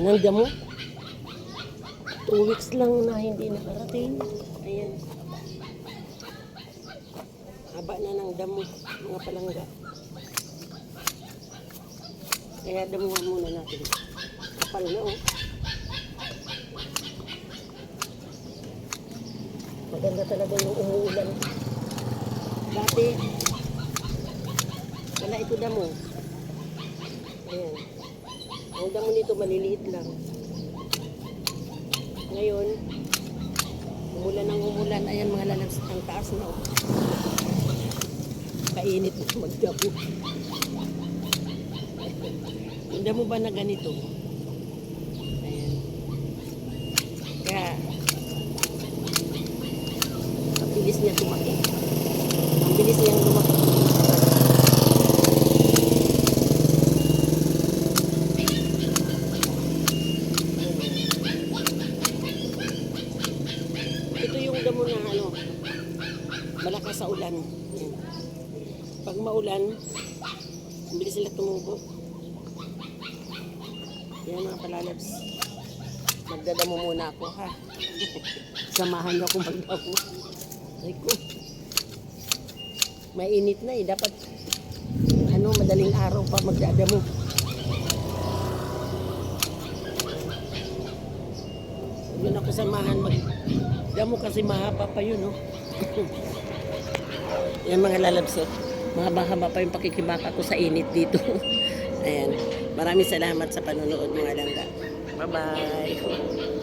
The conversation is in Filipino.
ng damo. Two weeks lang na hindi nakarating. Ayan. Haba na ng damo, mga palangga. Kaya damuhan muna natin. Kapal na oh. Maganda talaga yung umuulan. Dati, wala ito damo. Ayan. Ang damo nito maliliit lang. Ngayon, umulan ng umulan. Ayan mga lalabs, ang taas na. oh. Kainit na magdamo. Ang damo ba na ganito? Ayan. Kaya, ang bilis niya tumaki. Ang bilis niyang lumaki. Ito yung damo na ano, malakas sa ulan. Pag maulan, bilis sila tumubo. Yan mga palalabs. Magdadamo muna ako ha. Samahan niyo akong magdamo. Ay ko. Mainit na eh. Dapat ano, madaling araw pa magdadamo. Yun ako samahan magdamo kasi mahaba pa yun, no? Yan mga lalabsot. Mga bahaba pa yung pakikibaka ko sa init dito. Ayan. Maraming salamat sa panonood mga langga. Bye-bye.